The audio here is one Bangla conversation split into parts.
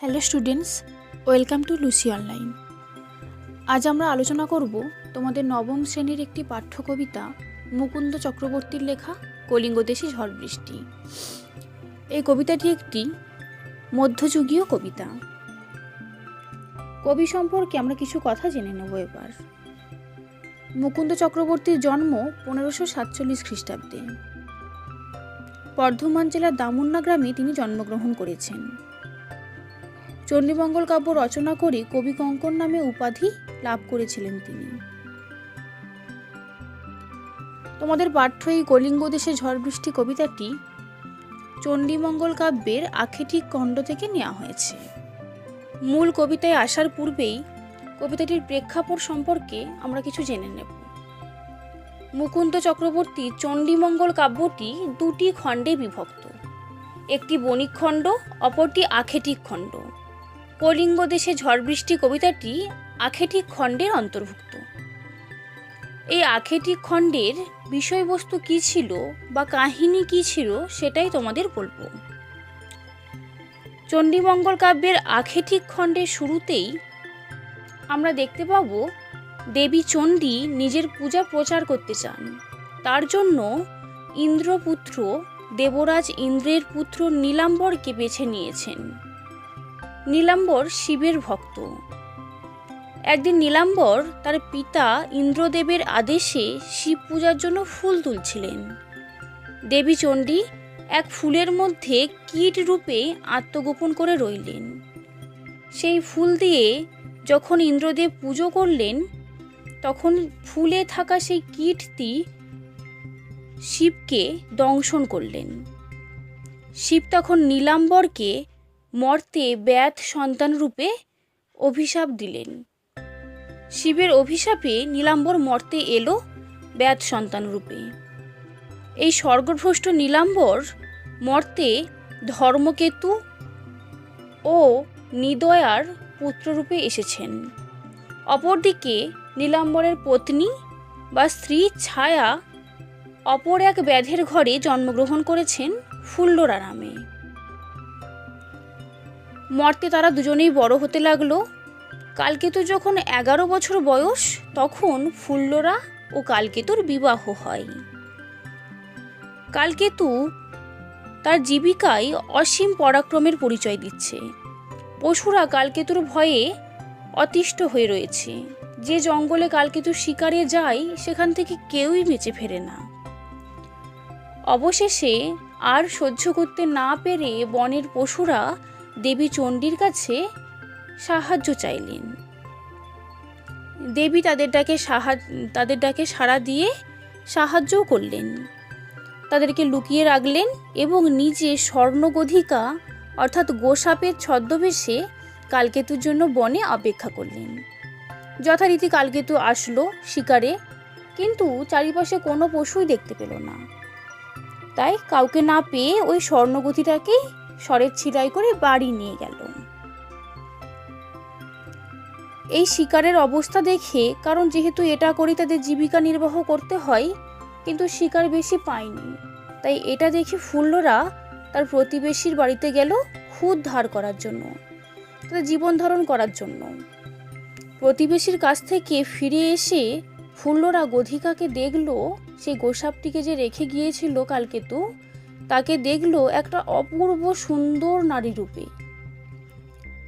Hello students, welcome to Lucy online. আজ আমরা আলোচনা করব তোমাদের নবম শ্রেণির একটি পাঠ্য কবিতা মুকুন্দ চক্রবর্তীর লেখা কলিঙ্গদেশী ঝড় বৃষ্টি। এই কবিতাটি একটি মধ্যযুগীয় কবিতা। কবি সম্পর্কে আমরা কিছু কথা জেনে নেব এবার। মুকুন্দ চক্রবর্তীর জন্ম পনেরোশো সাতচল্লিশ খ্রিস্টাব্দে। বর্ধমান জেলার দামুন্না গ্রামে তিনি জন্মগ্রহণ করেছেন। চণ্ডীমঙ্গল কাব্য রচনা করে কবি কঙ্কন নামে উপাধি লাভ করেছিলেন তিনি। তোমাদের পাঠ্য এই কলিঙ্গ দেশে ঝড় বৃষ্টি কবিতাটি চণ্ডীমঙ্গল কাব্যের আখেটিক খণ্ড থেকে নেওয়া হয়েছে। মূল কবিতায় আসার পূর্বেই কবিতাটির প্রেক্ষাপট সম্পর্কে আমরা কিছু জেনে নেব। মুকুন্দ চক্রবর্তী চণ্ডীমঙ্গল কাব্যটি দুটি খণ্ডে বিভক্ত। একটি বণিক খণ্ড অপরটি আখেটিক খণ্ড। কলিঙ্গ দেশে ঝড় বৃষ্টি কবিতাটি আখেটিক খণ্ডের অন্তর্ভুক্ত। এই আখেটিক খণ্ডের বিষয়বস্তু কি ছিল বা কাহিনী কি ছিল সেটাই তোমাদের বলব। চণ্ডীমঙ্গল কাব্যের আখেটিক খণ্ডের শুরুতেই আমরা দেখতে পাব দেবী চণ্ডী নিজের পূজা প্রচার করতে চান। তার জন্য ইন্দ্রপুত্র দেবরাজ ইন্দ্রের পুত্র নীলাম্বরকে বেছে নিয়েছেন। নীলাম্বর শিবের ভক্ত। একদিন নীলাম্বর তার পিতা ইন্দ্রদেবের আদেশে শিব পূজার জন্য ফুল তুলছিলেন। দেবী চণ্ডী এক ফুলের মধ্যে কীট রূপে আত্মগোপন করে রইলেন। সেই ফুল দিয়ে যখন ইন্দ্রদেব পুজো করলেন, তখন ফুলে থাকা সেই কীটটি শিবকে দংশন করলেন। শিব তখন নীলাম্বরকে মর্তে ব্যাত সন্তান রূপে অভিশাপ দিলেন। শিবের অভিশাপে নীলাম্বর মর্তে এলো ব্যাত সন্তান রূপে। এই স্বর্গভ্রষ্ট নীলাম্বর মর্তে ধর্মকেতু ও নিদয়ার পুত্ররূপে এসেছেন। অপরদিকে নীলাম্বরের পত্নী বা স্ত্রী ছায়া অপর এক ব্যাধের ঘরে জন্মগ্রহণ করেছেন ফুল্লরা নামে। মর্তে তারা দুজনেই বড় হতে লাগল। কালকেতু যখন এগারো বছর বয়স, তখন ফুল্লরা ও কালকেতুর বিবাহ হয়। কালকেতু তার জীবিকায় অসীম পরাক্রমের পরিচয় দিচ্ছে। পশুরা কালকেতুর ভয়ে অতিষ্ঠ হয়ে রয়েছে। যে জঙ্গলে কালকেতু শিকারে যায়, সেখান থেকে কেউই বেঁচে ফেরে না। অবশেষে আর সহ্য করতে না পেরে বনের পশুরা দেবী চণ্ডীর কাছে সাহায্য চাইলেন। দেবী তাদের ডাকে সাহায্য তাদের ডাকে সাড়া দিয়ে সাহায্যও করলেন। তাদেরকে লুকিয়ে রাখলেন এবং নিজে স্বর্ণগধিকা, অর্থাৎ গোসাপের ছদ্মবেশে কালকেতুর জন্য বনে অপেক্ষা করলেন। যথারীতি কালকেতু আসলো শিকারে, কিন্তু চারিপাশে কোনো পশুই দেখতে পেল না। তাই কাউকে না পেয়ে ওই স্বর্ণগতিটাকেই স্বরের ছিলাই করে বাড়ি নিয়ে গেল। এই শিকারের অবস্থা দেখে, কারণ যেহেতু এটা করি তাদের জীবিকা নির্বাহ করতে হয়, কিন্তু শিকার বেশি পায়নি। তাই এটা দেখে ফুল্লরা তার প্রতিবেশীর বাড়িতে গেল খুদ ধার করার জন্য, তাদের জীবন ধারণ করার জন্য। প্রতিবেশীর কাছ থেকে ফিরে এসে ফুল্লরা গধিকাকে দেখল সেই গোসাপটিকে যে রেখে গিয়েছিল কালকেতু তাকে দেখল একটা অপূর্ব সুন্দর নারী রূপে।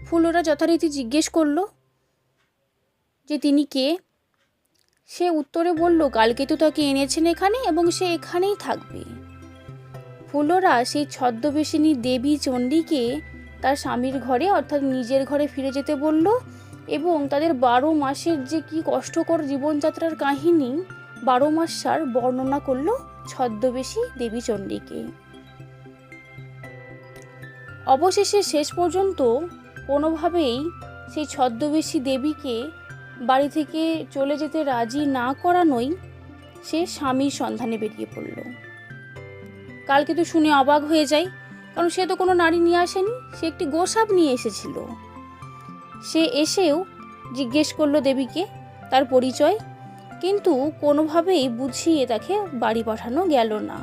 ফুলরা যথারীতি জিজ্ঞেস করল, যে তিনি কে? সে উত্তরে বলল কালকেতু তাকে এনেছেন এখানে এবং সে এখানেই থাকবে। ফুলরা সেই ছদ্মবেশিনী দেবী চণ্ডীকে তার স্বামীর ঘরে, অর্থাৎ নিজের ঘরে ফিরে যেতে বলল এবং তাদের বারো মাসের যে কি কষ্টকর জীবনযাত্রার কাহিনী বারো মাস সার বর্ণনা করল ছদ্মবেশী দেবী চণ্ডীকে। অবশেষে শেষ পর্যন্ত কোনোভাবেই সেই ছদ্মবেশী দেবীকে বাড়ি থেকে চলে যেতে রাজি না করানোই সে স্বামীর সন্ধানে বেরিয়ে পড়ল। কালকে তো শুনে অবাক হয়ে যায়, কারণ সে তো কোনো নারী নিয়ে আসেনি, সে একটি গোসাপ নিয়ে এসেছিল। সে এসেও জিজ্ঞেস করল দেবীকে তার পরিচয়, কিন্তু কোনোভাবেই বুঝিয়ে তাকে বাড়ি পাঠানো গেল না।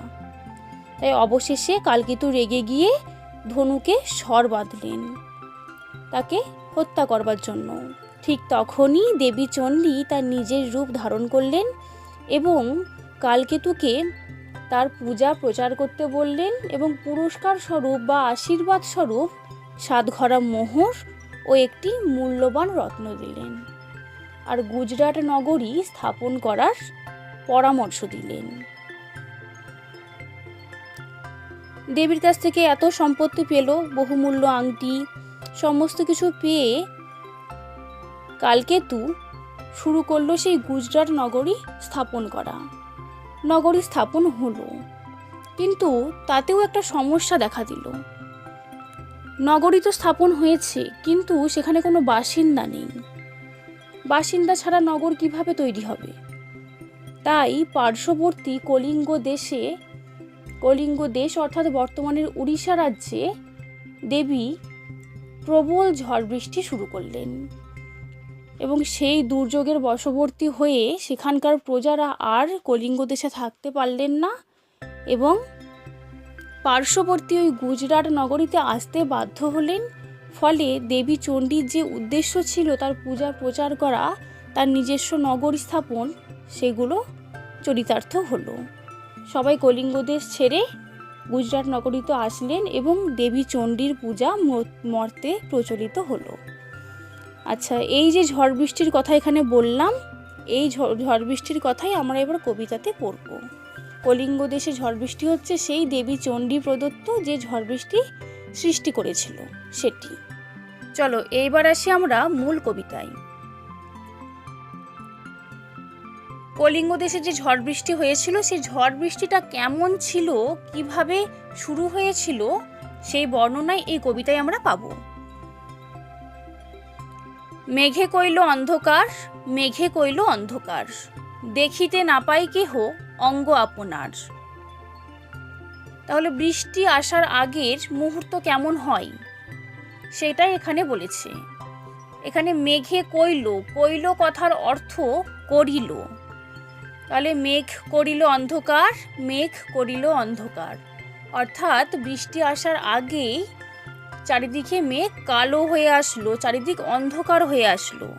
তাই অবশেষে কালকেতু রেগে গিয়ে ধনুকে স্বর বাঁধলেন। তাকে হত্যা করবার জন্য। ঠিক তখনই দেবী চণ্ডী তার নিজের রূপ ধারণ করলেন এবং কালকেতুকে তার পূজা প্রচার করতে বললেন এবং পুরস্কার স্বরূপ বা আশীর্বাদ স্বরূপ সাতঘরা মোহর ও একটি মূল্যবান রত্ন দিলেন। আর গুজরাট নগরী স্থাপন করার পরামর্শ দিলেন। দেবীর কাছ থেকে এত সম্পত্তি পেল, বহুমূল্য আংটি, সমস্ত কিছু পেয়ে কালকেতু শুরু করল সেই গুজরাট নগরী স্থাপন করা। নগরী স্থাপন হলো। কিন্তু তাতেও একটা সমস্যা দেখা দিল। নগরী তো স্থাপন হয়েছে, কিন্তু সেখানে কোনো বাসিন্দা নেই। বাসিন্দা ছাড়া নগর কীভাবে তৈরি হবে? তাই পার্শ্ববর্তী কলিঙ্গ দেশে কলিঙ্গ দেশ অর্থাৎ বর্তমানের উড়িষ্যা রাজ্যে দেবী প্রবল ঝড় বৃষ্টি শুরু করলেন এবং সেই দুর্যোগের বশবর্তী হয়ে সেখানকার প্রজারা আর কলিঙ্গ দেশে থাকতে পারলেন না এবং পার্শ্ববর্তী ওই গুজরাট নগরীতে আসতে বাধ্য হলেন। ফলে দেবী চণ্ডীর যে উদ্দেশ্য ছিল তার পূজা প্রচার করা, তার নিজস্ব নগর স্থাপন, সেগুলো চরিতার্থ হলো। সবাই কলিঙ্গ দেশ ছেড়ে গুজরাট নগরীতে আসলেন এবং দেবী চণ্ডীর পূজা মর্তে প্রচলিত হলো। আচ্ছা এই যে ঝড় বৃষ্টির কথা এখানে বললাম, এই ঝড় বৃষ্টির কথাই আমরা এবার কবিতাতে পড়ব। কলিঙ্গ দেশে ঝড় বৃষ্টি হচ্ছে সেই দেবী চণ্ডী প্রদত্ত যে ঝড় বৃষ্টি সৃষ্টি করেছিল, সেটি। চলো, এইবার আসি আমরা মূল কবিতায়। কলিঙ্গ দেশে যে ঝড় বৃষ্টি হয়েছিল, সেই ঝড় বৃষ্টিটা কেমন ছিল, কীভাবে শুরু হয়েছিল, সেই বর্ণনায় এই কবিতায় আমরা পাবো। মেঘে কইল অন্ধকার, মেঘে কইল অন্ধকার, দেখিতে না পাই কেহ অঙ্গ আপনার। তাহলে বৃষ্টি আসার আগের মুহূর্ত কেমন হয়? সেটাই এখানে বলেছে। এখানে মেঘে কইল কইল কথার অর্থ করিল। তাহলে মেঘ করিল অন্ধকার, মেঘ করিল অন্ধকার। অর্থাৎ বৃষ্টি আসার আগেই চারিদিকে মেঘ কালো হয়ে আসলো, চারিদিক অন্ধকার হয়ে আসলো।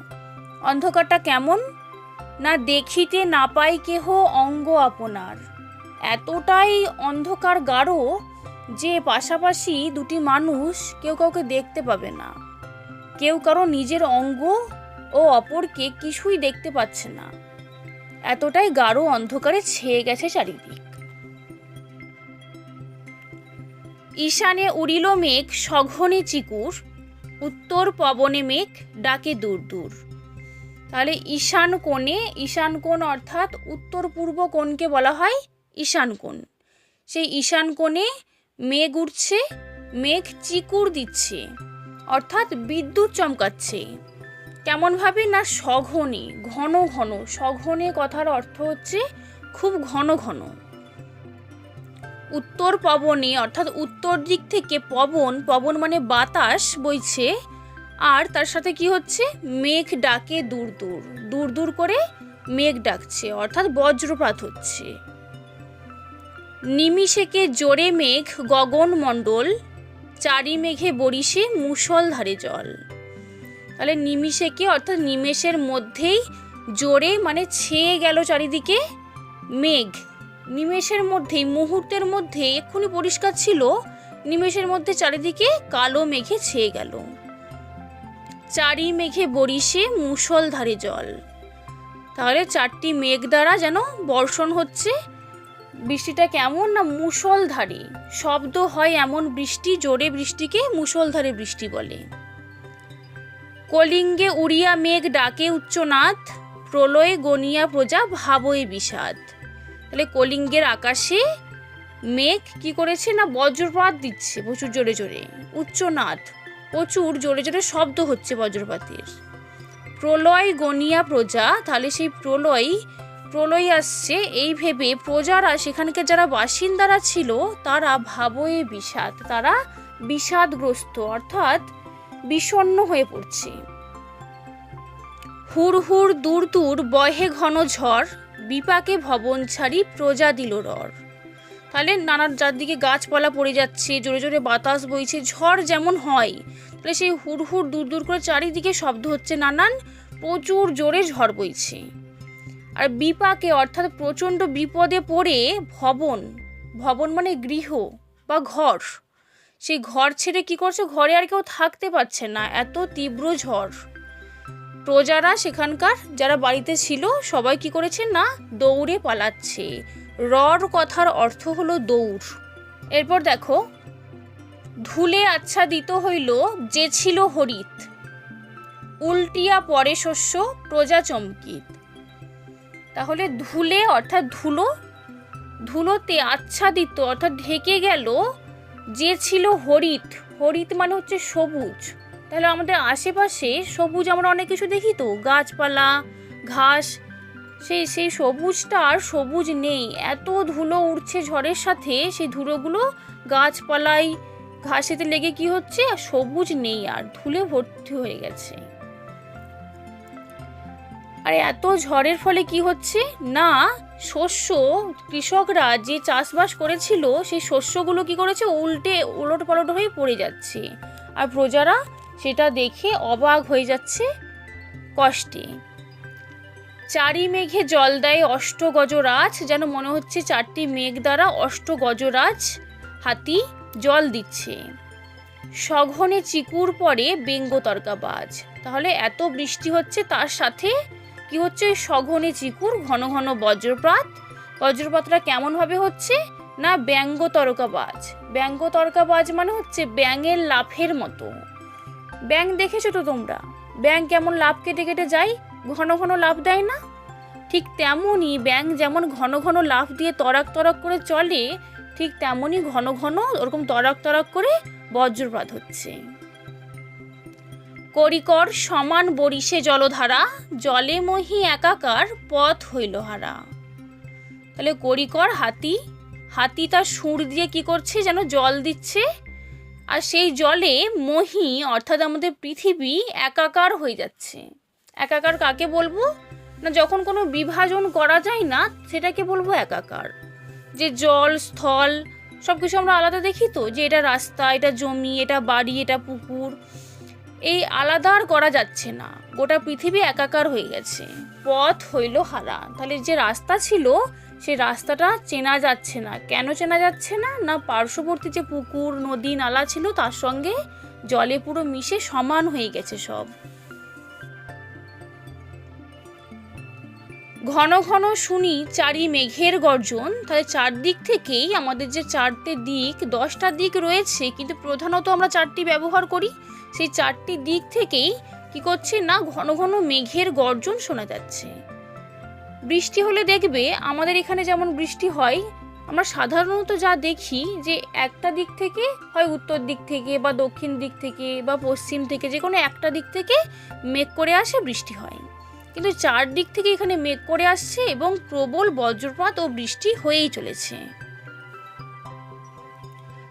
অন্ধকারটা কেমন? না দেখিতে না পাই কেহ অঙ্গ আপনার। এতটাই অন্ধকার গাঢ় যে পাশাপাশি দুটি মানুষ কেউ কাউকে দেখতে পাবে না। কেউ কারও নিজের অঙ্গ ও অপরকে কিছুই দেখতে পাচ্ছে না। এতটাই গাঢ় অন্ধকারে ছেয়ে গেছে চারিদিক। ঈশানে উড়িল মেঘ, সঘনে চিকুর। উত্তর পবনে মেঘ ডাকে দূর দূর। তাহলে ঈশান কোণে, ঈশান কোণ অর্থাৎ উত্তর পূর্ব কোণকে বলা হয় ঈশান কোণ। সেই ঈশান কোণে মেঘ উঠছে মেঘ চিকুর দিচ্ছে, অর্থাৎ বিদ্যুৎ চমকাচ্ছে। কেমনভাবে না সঘনে, ঘন ঘন, সঘনে কথার অর্থ হচ্ছে খুব ঘন ঘন। উত্তর পবনে, অর্থাৎ উত্তর দিক থেকে পবন পবন মানে বাতাস বইছে, আর তার সাথে কি হচ্ছে? মেঘ ডাকে দূর দূর দূর দূর করে মেঘ ডাকছে, অর্থাৎ বজ্রপাত হচ্ছে। নিমিষেকে জোরে মেঘ গগন মণ্ডল চারি মেঘে বরিশে মুষলধারে জল। তাহলে নিমিষেকে অর্থাৎ নিমেষের মধ্যেই জোরে মানে ছেয়ে গেল চারিদিকে মেঘ। নিমেষের মধ্যেই, মুহূর্তের মধ্যে এক্ষুনি পরিষ্কার ছিল, নিমেষের মধ্যে চারিদিকে কালো মেঘে ছেয়ে গেল। চারি মেঘে বরিশে মুষলধারে জল। তাহলে চারটি মেঘ দ্বারা যেন বর্ষণ হচ্ছে। বৃষ্টিটা কেমন না মুষলধারে? শব্দ হয় এমন বৃষ্টি, জোরে বৃষ্টিকে মুষলধারে বৃষ্টি বলে। কলিঙ্গে উড়িয়া মেঘ ডাকে, উচ্চনাথ, প্রলয়ে গনিয়া প্রজা ভাবয়ে বিষাদ। তাহলে কলিঙ্গের আকাশে মেঘ কি করেছে না বজ্রপাত দিচ্ছে প্রচুর জোরে জোরে? উচ্চনাথ, প্রচুর জোরে জোরে শব্দ হচ্ছে বজ্রপাতের। প্রলয় গনিয়া প্রজা, তাহলে সেই প্রলয় প্রলয় আসছে, এই ভেবে প্রজারা সেখানকার যারা বাসিন্দারা ছিল, তারা ভাবয়ে বিষাদ, তারা বিষাদগ্রস্ত। অর্থাৎ বিষণ্ণ হয়ে পড়ছে। হুর হুর দূর দূর বহে ঘন ঝড়, বিপাকে ভবন ছাড়ি প্রজা দিল রর তাহলে নানান চারদিকে গাছপালা পড়ে যাচ্ছে, জোরে জোরে বাতাস বইছে, ঝড় যেমন হয়, তাহলে সেই হুড় হুড় দূর দূর করে চারিদিকে শব্দ হচ্ছে নানান, প্রচুর জোরে ঝড় বইছে। আর বিপাকে অর্থাৎ প্রচণ্ড বিপদে পড়ে ভবন ভবন মানে গৃহ বা ঘর। সেই ঘর ছেড়ে কি করছে? ঘরে আর কেউ থাকতে পারছে না, এত তীব্র ঝড়। প্রজারা সেখানকার, যারা বাড়িতে ছিল, সবাই কি করেছে? না, দৌড়ে পালাচ্ছে। রর কথার অর্থ হলো দৌড়। এরপর দেখো, ধুলে আচ্ছাদিত হইল, যে ছিল হরিত। উল্টিয়া পরে শস্য, প্রজা চমকিত। তাহলে ধুলে অর্থাৎ ধুলো, ধুলোতে আচ্ছাদিত অর্থাৎ ঢেকে গেল যে ছিল হরিত হরিত মানে হচ্ছে সবুজ। তাহলে আমাদের আশেপাশে সবুজ আমরা অনেক কিছু দেখি তো, গাছপালা, ঘাস, সেই সেই সবুজটা আর সবুজ নেই। এত ধুলো উঠছে ঝড়ের সাথে, সেই ধুলোগুলো গাছপালায় ঘাসেতে লেগে কি হচ্ছে? আর সবুজ নেই আর, ধুলে ভর্তি হয়ে গেছে। আর এত ঝড়ের ফলে কি হচ্ছে? না, শস্য, কৃষকরা যে চাষবাস করেছিল, সেই শস্যগুলো কি করেছে? উল্টে উলট পালট হয়ে পড়ে যাচ্ছে। আর প্রজারা সেটা দেখে অবাক হয়ে যাচ্ছে কষ্টে। চারি মেঘে জল দেয় অষ্ট গজরাজ যেন মনে হচ্ছে চারটি মেঘ দ্বারা অষ্ট গজরাজ হাতি জল দিচ্ছে। সঘনে চিকুর পরে বেঙ্গ তর্কাবাজ। তাহলে এত বৃষ্টি হচ্ছে তার সাথে কি হচ্ছে? ওই সঘনে চিকুর, ঘন ঘন বজ্রপাত। বজ্রপাতটা কেমনভাবে হচ্ছে? না ব্যঙ্গ তরকাবাজ। ব্যঙ্গ তরকাবাজ মানে হচ্ছে ব্যাঙের লাফের মতো। ব্যাং দেখেছ তো তোমরা? ব্যাং কেমন লাভ কেটে কেটে যায়? ঘন ঘন লাভ দেয় না? ঠিক তেমনই ব্যাং যেমন ঘন ঘন লাফ দিয়ে তরাক তরাক করে চলে, ঠিক তেমনই ঘন ঘন ওরকম তরাক তরাক করে বজ্রপাত হচ্ছে। করিকর সমান বরিশে জলধারা, জলে মহি একাকার পথ হইল হারা। তাহলে করিকর হাতি হাতি তার সুর দিয়ে কি করছে যেন জল দিচ্ছে? আর সেই জলে মহি, অর্থাৎ আমাদের পৃথিবী, একাকার হয়ে যাচ্ছে। একাকার কাকে বলব? না, যখন কোনো বিভাজন করা যায় না, সেটাকে বলব একাকার। যে জল, স্থল সব কিছু আমরা আলাদা দেখি তো? যে এটা রাস্তা, এটা জমি, এটা বাড়ি, এটা পুকুর। এই আলাদা আর করা যাচ্ছে না। গোটা পৃথিবী একাকার হয়ে গেছে। পথ হইল হারা। তাহলে যে রাস্তা ছিল সেই রাস্তাটা চেনা যাচ্ছে না। কেন চেনা যাচ্ছে না? না পার্শ্ববর্তী যে পুকুর, নদী, নালা ছিল, তার সঙ্গে জলে পুরো মিশে সমান হয়ে গেছে সব। ঘন ঘন শুনি চারি মেঘের গর্জন। তাহলে চারদিক থেকেই আমাদের যে চারটে দিক, দশটা দিক রয়েছে, কিন্তু প্রধানত আমরা চারটি ব্যবহার করি। সেই চারটি দিক থেকেই কি করছে না ঘন ঘন মেঘের গর্জন শোনা যাচ্ছে। বৃষ্টি হলে দেখবে আমাদের এখানে যেমন বৃষ্টি হয়, আমরা সাধারণত যা দেখি যে একটা দিক থেকে হয় উত্তর দিক থেকে বা দক্ষিণ দিক থেকে বা পশ্চিম থেকে, যে কোনো একটা দিক থেকে মেঘ করে আসে, বৃষ্টি হয়। কিন্তু চার দিক থেকে এখানে মেঘ করে আসছে এবং প্রবল বজ্রপাত ও বৃষ্টি হয়েই চলেছে।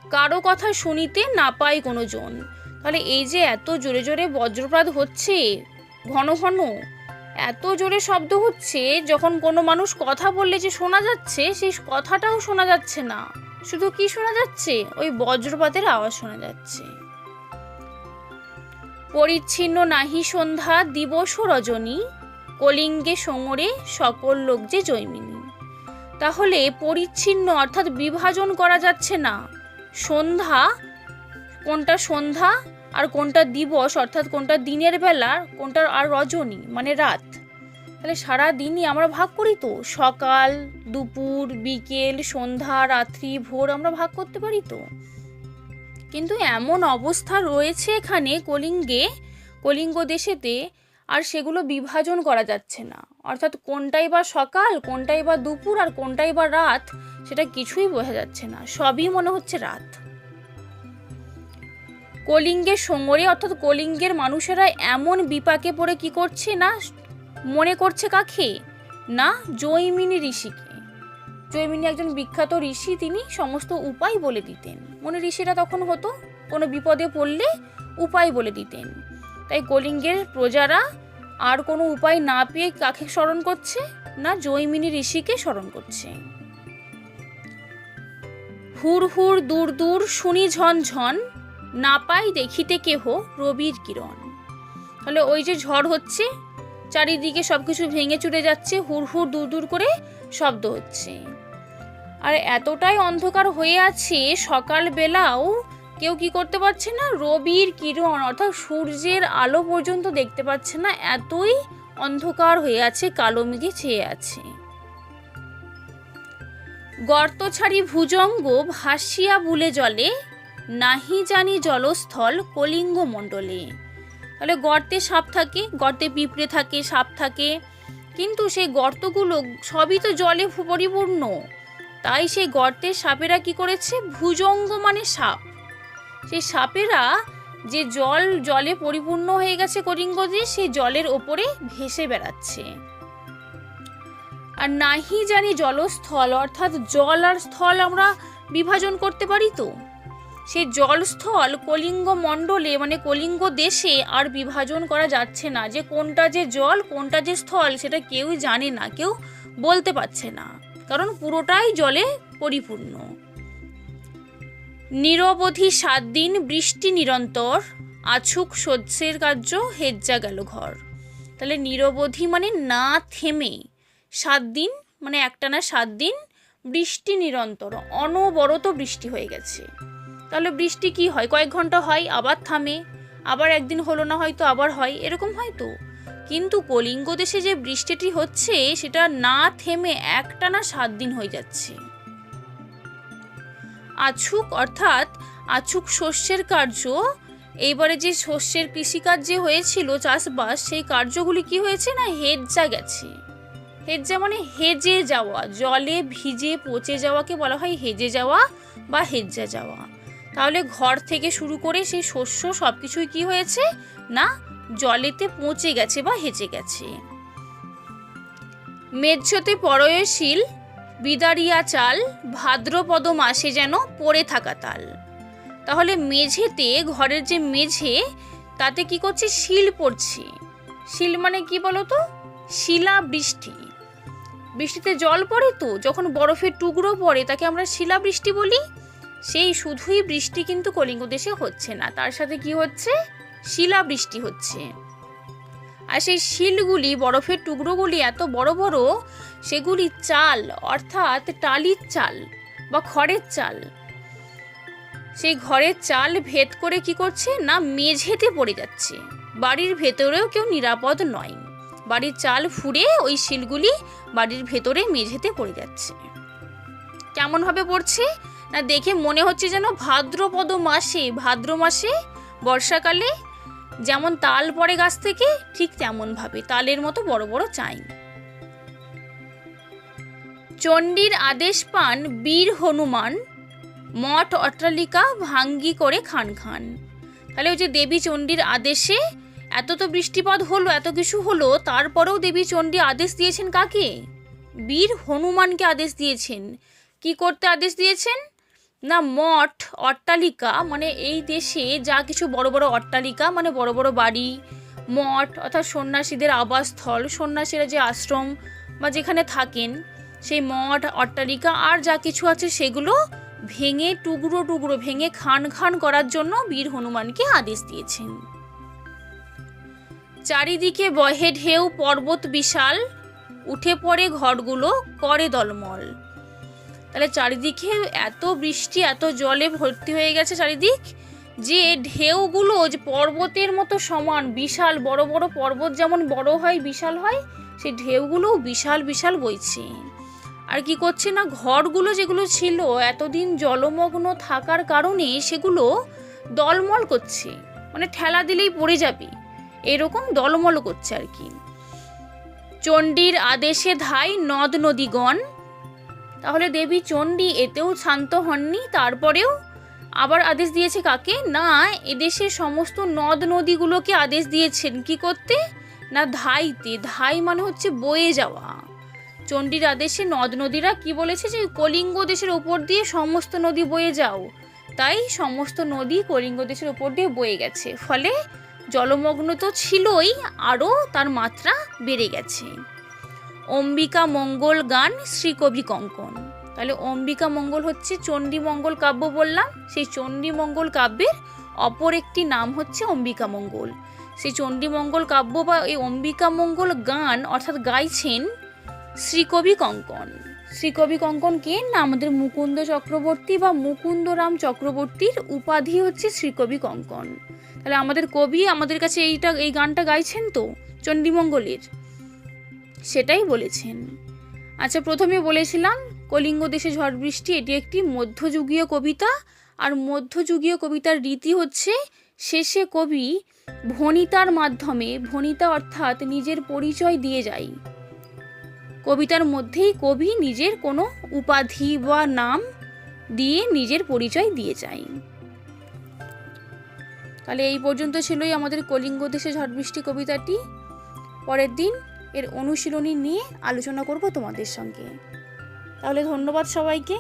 কারও কথা শুনিতে না পায় কোনো জন। তাহলে এই যে এত জোরে জোরে বজ্রপাত হচ্ছে, ঘন ঘন, এত জোরে শব্দ হচ্ছে, যখন কোনো মানুষ কথা বললে যে শোনা যাচ্ছে, সেই কথাটাও শোনা যাচ্ছে না। শুধু কি শোনা যাচ্ছে? ওই বজ্রপাতের আওয়াজ শোনা যাচ্ছে। পরিচ্ছিন্ন নাহি সন্ধ্যা দিবস রজনী, কলিঙ্গে সোঙরে সকল লোক যে জৈমিনী তাহলে পরিচ্ছিন্ন অর্থাৎ বিভাজন করা যাচ্ছে না। সন্ধ্যা, কোনটা সন্ধ্যা? আর কোনটা দিবস অর্থাৎ কোনটা দিনের বেলা কোনটা আর রজনী মানে রাত। তাহলে সারা দিনই আমরা ভাগ করি তো? সকাল, দুপুর, বিকেল, সন্ধ্যা, রাত্রি, ভোর আমরা ভাগ করতে পারি তো? কিন্তু এমন অবস্থা রয়েছে এখানে কলিঙ্গে, কলিঙ্গ দেশেতে, আর সেগুলো বিভাজন করা যাচ্ছে না। অর্থাৎ কোনটাই বা সকাল, কোনটাই বা দুপুর, আর কোনটাই বা রাত, সেটা কিছুই বোঝা যাচ্ছে না। সবই মনে হচ্ছে রাত। কলিঙ্গের সঙ্গরে অর্থাৎ কলিঙ্গের মানুষেরা এমন বিপাকে পড়ে কি করছে না? মনে করছে কাকে? না, জৈমিনী ঋষিকে। জৈমিনী একজন বিখ্যাত ঋষি, তিনি সমস্ত উপায় বলে দিতেন। মনে ঋষিরা তখন হতো, কোনো বিপদে পড়লে উপায় বলে দিতেন। তাই কলিঙ্গের প্রজারা আর কোনো উপায় না পেয়ে কাকে স্মরণ করছে? না, জৈমিনী ঋষিকে স্মরণ করছে। হুর হুর দূর দূর শুনি ঝন ঝন না পাই দেখিতে কেহ রবির কিরণ। তাহলে ওই যে ঝড় হচ্ছে, চারিদিকে সব কিছু ভেঙে চুরে যাচ্ছে হুর হুর দূর দূর করে শব্দ হচ্ছে। আর এতটাই অন্ধকার হয়ে আছে, সকালবেলাও কেউ কি করতে পারছে না? রবির কিরণ, অর্থাৎ সূর্যের আলো পর্যন্ত দেখতে পাচ্ছে না, এতই অন্ধকার হয়ে আছে, কালো মেঘে ছেয়ে আছে। গর্ত ছাড়ি ভুজঙ্গ ভাসিয়া বুলে জলে নাহি জানি জলস্থল কলিঙ্গ মণ্ডলে। তাহলে গর্তে সাপ থাকে, গর্তে পিঁপড়ে থাকে, সাপ থাকে। কিন্তু সেই গর্তগুলো সবই তো জলে পরিপূর্ণ তাই সেই গর্তের সাপেরা কি করেছে? ভুজঙ্গ মানে সাপ। সেই সাপেরা যে জল জলে পরিপূর্ণ হয়ে গেছে কলিঙ্গ দিয়ে সেই জলের ওপরে ভেসে বেড়াচ্ছে। আর নাহি জানি জলস্থল, অর্থাৎ জল আর স্থল আমরা বিভাজন করতে পারি তো? সেই জলস্থল কলিঙ্গ মণ্ডলে মানে কলিঙ্গ দেশে আর বিভাজন করা যাচ্ছে না। যে কোনটা যে জল, কোনটা যে স্থল, সেটা কেউই জানে না, কেউ বলতে পারছে না। কারণ পুরোটাই জলে পরিপূর্ণ। নিরবধি সাত দিন বৃষ্টি নিরন্তর, আছুক সহ্যের কার্য, হেজ্জা গেল ঘর। তাহলে নিরবধি মানে না থেমে। সাত দিন মানে একটানা সাত দিন বৃষ্টি নিরন্তর, অনবরত বৃষ্টি হয়ে গেছে। তাহলে বৃষ্টি কি হয়? কয়েক ঘণ্টা হয়, আবার থামে, আবার একদিন হলো না হয়তো আবার হয়, এরকম হয় তো? কিন্তু কলিঙ্গ দেশে যে বৃষ্টিটি হচ্ছে, সেটা না থেমে একটানা সাত দিন হয়ে যাচ্ছে। আছুক, অর্থাৎ আছুক শস্যের কার্য, এইবারে যে শস্যের কৃষিকাজ যে হয়েছিল, চাষবাস, সেই কার্যগুলি কি হয়েছে না হেজ্জা গেছে? হেজ্জা মানে হেজে যাওয়া, জলে ভিজে পচে যাওয়াকে বলা হয় হেজে যাওয়া বা হেজ্জা যাওয়া। তাহলে ঘর থেকে শুরু করে সেই শস্য সব কিছুই কি হয়েছে? না, জলেতে পচে গেছে বা হেঁচে গেছে। মেঝতে পরয়শীল বিদারিয়া চাল, ভাদ্রপদ মাসে যেন পড়ে থাকা তাল। তাহলে মেঝেতে, ঘরের যে মেঝে, তাতে কি করছে? শিল পড়ছে। শিল মানে কি বলতো? শিলা বৃষ্টি বৃষ্টিতে জল পড়ে তো? যখন বরফের টুকরো পড়ে, তাকে আমরা শিলাবৃষ্টি বলি। সেই শুধুই বৃষ্টি কিন্তু কলিঙ্গ দেশে হচ্ছে না। তার সাথে কি হচ্ছে? শিলা বৃষ্টি হচ্ছে। আর সেই শিলগুলি, বরফের টুকরোগুলি এত বড় বড়, সেগুলি চাল, অর্থাৎ টালির চাল বা খড়ের চাল। সেই ঘরের চাল ভেদ করে কি করছে? না, মেঝেতে পড়ে যাচ্ছে। বাড়ির ভেতরেও কেউ নিরাপদ নয়। বাড়ির চাল ফুঁড়ে ওই শিলগুলি বাড়ির ভেতরে মেঝেতে পড়ে যাচ্ছে। কেমনভাবে পড়ছে? দেখে মনে হচ্ছে যেন ভাদ্রপদ মাসে, ভাদ্র মাসে বর্ষাকালে যেমন তাল পড়ে গাছ থেকে, ঠিক তেমনভাবে তালের মতো বড় বড় চাই চণ্ডীর আদেশ পান বীর হনুমান, মঠ অট্টালিকা ভাঙ্গি করে খান খান। তাহলে ওই যে দেবী চণ্ডীর আদেশে এত তো বৃষ্টিপাত হলো, এত কিছু হলো, তারপরেও দেবী চণ্ডী আদেশ দিয়েছেন কাকে? বীর হনুমানকে আদেশ দিয়েছেন। কি করতে আদেশ দিয়েছেন? না, মঠ, অট্টালিকা মানে এই দেশে যা কিছু বড় বড় অট্টালিকা মানে বড় বড় বাড়ি, মঠ, অর্থাৎ সন্ন্যাসীদের আবাসস্থল, সন্ন্যাসীরা যে আশ্রম বা যেখানে থাকেন, সেই মঠ, অট্টালিকা আর যা কিছু আছে সেগুলো ভেঙে টুকরো টুকরো ভেঙে খান খান করার জন্য বীর হনুমানকে আদেশ দিয়েছেন। চারিদিকে বহে ঢেউ, পর্বত বিশাল, উঠে পড়ে ঘরগুলো, করে দলমল। তাহলে চারিদিকে এত বৃষ্টি, এত জলে ভর্তি হয়ে গেছে চারিদিক যে ঢেউগুলো যে পর্বতের মতো সমান, বিশাল বড় বড় পর্বত যেমন বড় হয়, বিশাল হয়, সেই ঢেউগুলো বিশাল বিশাল বইছে। আর কি করছে না, ঘরগুলো যেগুলো ছিল, এতদিন জলমগ্ন থাকার কারণে সেগুলো দলমল করছে। মানে ঠেলা দিলেই পড়ে যাবে। এরকম দলমল করছে আর কি। চণ্ডীর আদেশে ধাই নদ নদীগণ তাহলে দেবী চণ্ডী এতেও শান্ত হননি, তারপরেও আবার আদেশ দিয়েছে কাকে? না, এদেশের সমস্ত নদ নদীগুলোকে আদেশ দিয়েছেন। কি করতে? না, ধাইতে। ধাই মানে হচ্ছে বয়ে যাওয়া। চণ্ডীর আদেশে নদ নদীরা কি বলেছে যে, কলিঙ্গ দেশের উপর দিয়ে সমস্ত নদী বয়ে যাও। তাই সমস্ত নদী কলিঙ্গ দেশের উপর দিয়ে বয়ে গেছে। ফলে জলমগ্ন তো ছিলই, আরও তার মাত্রা বেড়ে গেছে। অম্বিকা মঙ্গল গান শ্রীকবি কঙ্কন। তাহলে অম্বিকা মঙ্গল হচ্ছে চণ্ডী মঙ্গল কাব্য বললাম, সেই চণ্ডী মঙ্গল কাব্যের অপর একটি নাম হচ্ছে অম্বিকা মঙ্গল। সেই চণ্ডী মঙ্গল কাব্য বা এই অম্বিকা মঙ্গল গান অর্থাৎ গাইছেন শ্রীকবি কঙ্কন। শ্রীকবি কঙ্কন কে? না, আমাদের মুকুন্দ চক্রবর্তী বা মুকুন্দরাম চক্রবর্তীর উপাধি হচ্ছে শ্রীকবি কঙ্কন। তাহলে আমাদের কবি আমাদের কাছে এইটা, এই গানটা গাইছেন তো চণ্ডীমঙ্গলের সেটাই বলেছেন। আচ্ছা প্রথমে বলেছিলাম, কলিঙ্গ দেশে ঝড় বৃষ্টি, এটি একটি মধ্যযুগীয় কবিতা। আর মধ্যযুগীয় কবিতার রীতি হচ্ছে, শেষে কবি ভণিতার মাধ্যমে, ভণিতা অর্থাৎ নিজের পরিচয় দিয়ে যায়। কবিতার মধ্যেই কবি নিজের কোনো উপাধি বা নাম দিয়ে নিজের পরিচয় দিয়ে যায়। তাহলে এই পর্যন্ত ছিলই আমাদের কলিঙ্গ দেশে ঝড় বৃষ্টি কবিতাটি। পরের দিন এর অনুশীলনী নিয়ে আলোচনা করব তোমাদের সঙ্গে। তাহলে ধন্যবাদ সবাইকে।